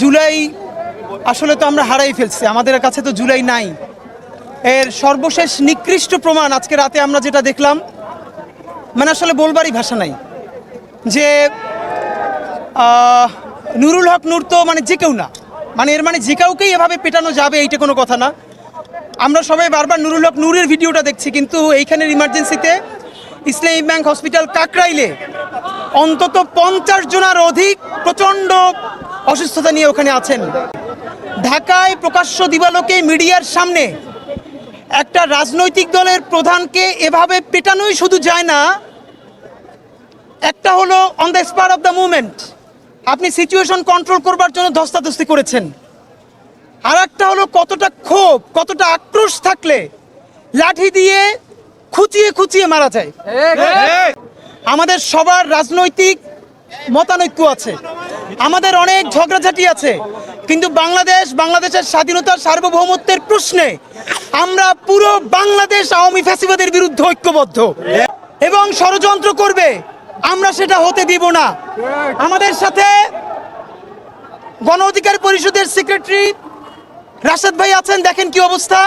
জুলাই, আসলে তো আমরা হারাই ফেলছি, আমাদের কাছে তো জুলাই নাই। এর সর্বশেষ নিকৃষ্ট প্রমাণ আজকে রাতে আমরা যেটা দেখলাম মানে আসলে বলবারই ভাষা নাই, যে নুরুল হক নূর তো মানে যে কেউ না মানে এর মানে যে কাউকেই এভাবে পেটানো যাবে এইটা কোনো কথা না। আমরা সবাই বারবার নুরুল হক নূরের ভিডিওটা দেখছি, কিন্তু এইখানের ইমার্জেন্সিতে ইসলামী ব্যাংক হসপিটাল কাকরাইলে অন্তত পঞ্চাশ জনের অধিক প্রচণ্ড অসুস্থতা নিয়ে ওখানে আছেন। ঢাকায় প্রকাশ্য দিবালোকে মিডিয়ার সামনে একটা রাজনৈতিক দলের প্রধানকে এভাবে পেটানোই শুধু যায় না একটা হলো on the spur of the movement আপনি সিচুয়েশন কন্ট্রোল করবার জন্য ধস্তাধস্তি করেছেন। আর একটা হলো কতটা ক্ষোভ কতটা আক্রোশ থাকলে লাঠি দিয়ে খুচিয়ে খুচিয়ে মারা যায়। আমাদের সবার রাজনৈতিক মতানৈক্য আছে। আমাদের অনেক ঝগড়াঝাটি আছে, কিন্তু বাংলাদেশ, বাংলাদেশের স্বাধীনতার সার্বভৌমত্বের প্রশ্নে আমরা পুরো বাংলাদেশ আওয়ামী ফ্যাসিবাদের বিরুদ্ধে ঐক্যবদ্ধ। এবং ষড়যন্ত্র করবে, আমরা সেটা হতে দিব না। আমাদের সাথে গণ অধিকার পরিষদের সেক্রেটারি রাশেদ ভাই আছেন, দেখেন কি অবস্থা।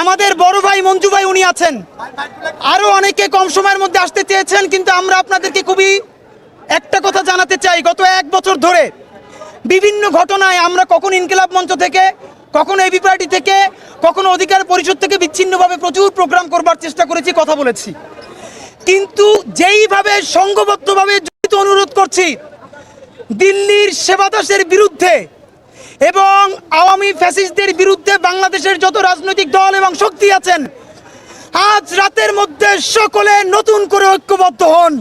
আমাদের বড় ভাই মঞ্জু ভাই, উনি আছেন। আরও অনেকে কম সময়ের মধ্যে আসতে চেয়েছেন, কিন্তু আমরা আপনাদেরকে খুবই একটা কথা জানাতে চাই, গত এক বছর ধরে বিভিন্ন ঘটনায় আমরা কখন ইনকিলাব মঞ্চ থেকে, কখনো এবি পার্টি থেকে, কখনো অধিকার পরিষদ থেকে বিচ্ছিন্নভাবে প্রচুর প্রোগ্রাম করবার চেষ্টা করেছি, কথা বলেছি। কিন্তু যেইভাবে সংঘবদ্ধভাবে জড়িত অনুরোধ করছি, দিল্লির সেবাদাসের বিরুদ্ধে এবং আওয়ামী ফ্যাসিস্টদের বিরুদ্ধে বাংলাদেশের যত রাজনৈতিক দল এবং শক্তি আছেন, আজ রাতের মধ্যে সকলে নতুন করে ঐক্যবদ্ধ হন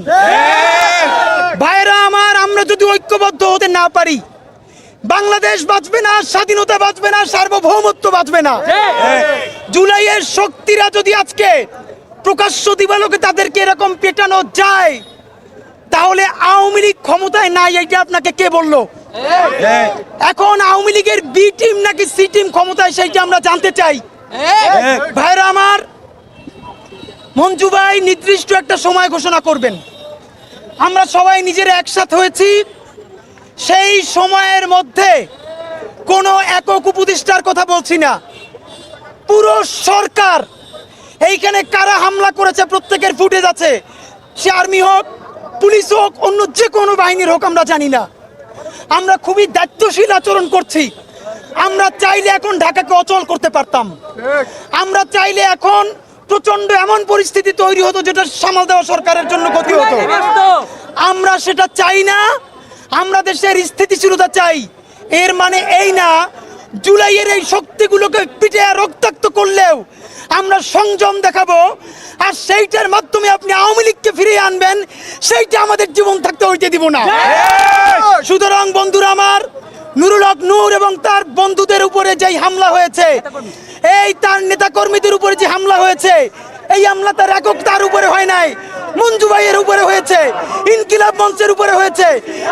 ভাইরা আমার আমরা যদি ঐক্যবদ্ধ হতে না পারি। বাংলাদেশ বাঁচবে না স্বাধীনতা বাঁচবে না সার্বভৌমত্ব বাঁচবে না। জুলাইয়ের শক্তিরা যদি আজকে প্রকাশ্য দিবালোকে তাদেরকে এরকম পেটানো যায় তাহলে আওয়ামী লীগ ক্ষমতায় নাই এটা আপনাকে কে বলল? এখন আওয়ামী লীগের বি টিম নাকি সি টিম ক্ষমতায় সেইটা আমরা জানতে চাই। ভাইরা আমার মঞ্জু ভাই নির্দিষ্ট একটা সময় ঘোষণা করবেন। আমরা সবাই নিজেরা একসাথ হয়েছি। সেই সময়ের মধ্যে কোনো একক উপদেষ্টার কথা বলছি না। পুরো সরকার এইখানে কারা হামলা করেছে প্রত্যেকের ফুটেজ আছে। সে আর্মি হোক পুলিশ হোক অন্য যে কোনো বাহিনীর হোক আমরা জানি না। আমরা খুবই দায়িত্বশীল আচরণ করছি। আমরা চাইলে এখন ঢাকাকে অচল করতে পারতাম। আমরা চাইলে এখন প্রচণ্ড এমন পরিস্থিতি তৈরি হতো যেটা সামাল দেওয়া সরকারের জন্য ক্ষতি হতো। আমরা সেটা চাই না। আমরা দেশের স্থিতিশীলতা চাই। এর মানে এই না জুলাইয়ের এই শক্তিগুলোকে পিঠে রক্তাক্ত করলেও আমরা সংযম দেখাবো আর সেইটার মাধ্যমে আপনি আওয়ামী লীগকে ফিরিয়ে আনবেন সেইটা আমাদের জীবন থাকতে হইতে দিব না। সুতরাং বন্ধুরা আমার নুরুল হক নূর এবং তার বন্ধুদের উপরে যেই হামলা হয়েছে এই তার নেতা কর্মীদের উপরে যে হামলা হয়েছে এই হামলা তার একক তার উপরে হয় নাই। মঞ্জু ভাইয়ের উপরে হয়েছে, ইনকিলাব মঞ্চের উপরে হয়েছে,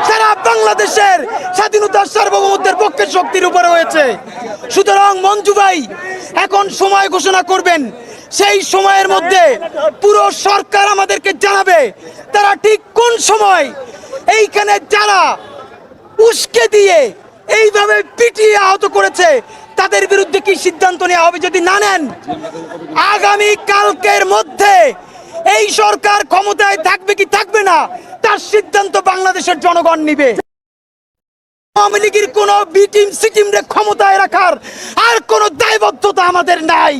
সারা বাংলাদেশের স্বাধীনতার সার্বভৌমত্বের পক্ষের শক্তির উপরে হয়েছে। সুতরাং মঞ্জু ভাই, এখন সময় ঘোষণা করবেন। সেই সময়ের মধ্যে পুরো সরকার আমাদেরকে জানাবে, তারা ঠিক কোন সময় এইখানে যারা উস্কে দিয়ে এইভাবে পিটিয়ে আহত করেছে তাদের বিরুদ্ধে কি সিদ্ধান্ত নেওয়া হবে যদি না নেন? আগামী কালকের মধ্যে এই সরকার ক্ষমতায় থাকবে কি থাকবে না, তার সিদ্ধান্ত বাংলাদেশের জনগণ নিবে। আওয়ামী লীগের কোন বিটিম সিটিমরে ক্ষমতায় রাখার আর কোন দায়বদ্ধতা আমাদের নাই।